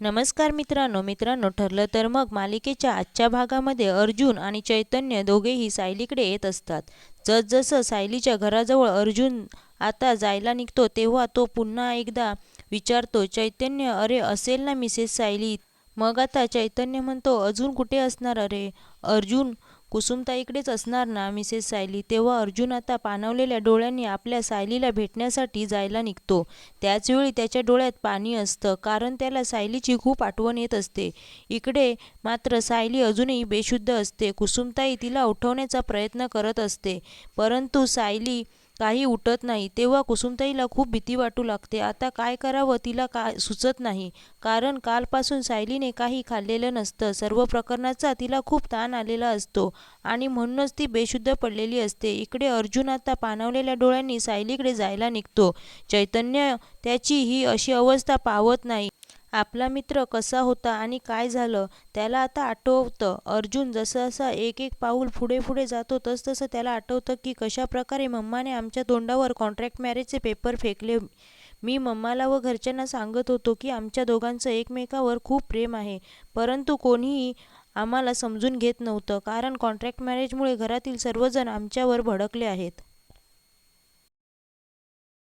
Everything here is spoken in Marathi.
नमस्कार मित्रांनो मित्रांनो ठरलं तर मग मालिकेच्या आजच्या भागामध्ये अर्जुन आणि चैतन्य दोघेही सायलीकडे येत असतात. जसजसं सायलीच्या घराजवळ अर्जुन आता जायला निघतो तेव्हा तो पुन्हा एकदा विचारतो चैतन्य अरे असेल ना मिसेस सायली? मग आता चैतन्य म्हणतो अजून कुठे असणार अरे? अर्जुन कुसुमताईकडेच असणार ना मिसेस सायली? तेव्हा अर्जुन आता पाणावलेल्या डोळ्यांनी आपल्या सायलीला भेटण्यासाठी जायला निघतो. त्याचवेळी त्याच्या डोळ्यात पाणी असतं कारण त्याला सायलीची खूप आठवण येत असते. इकडे मात्र सायली अजूनही बेशुद्ध असते. कुसुमताई तिला उठवण्याचा प्रयत्न करत असते. परंतु सायली काही उठत नाही तेव्हा कुसुमताईला खूप भीती वाटू लागते. आता काय करावं? तिला काय सुचत नाही. कारण कालपासून सायलीने काही खाल्लेलं नसतं. सर्व प्रकरणाचा तिला खूप ताण आलेला असतो आणि म्हणूनच ती बेशुद्ध पडलेली असते. इकडे अर्जुन आता पाणावलेल्या डोळ्यांनी सायलीकडे जायला निघतो. चैतन्य त्याची ही अशी अवस्था पावत नाही. आपला मित्र कसा होता आणि काय झालं त्याला आता आठवतं. अर्जुन जसं जसा एक एक पाऊल पुढे पुढे जातो तसतसं त्याला आठवतं की कशाप्रकारे मम्माने आमच्या तोंडावर कॉन्ट्रॅक्ट मॅरेजचे पेपर फेकले. मी मम्माला व घरच्यांना सांगत होतो की आमच्या दोघांचं एकमेकावर खूप प्रेम आहे परंतु कोणीही आम्हाला समजून घेत नव्हतं कारण कॉन्ट्रॅक्ट मॅरेजमुळे घरातील सर्वजण आमच्यावर भडकले आहेत.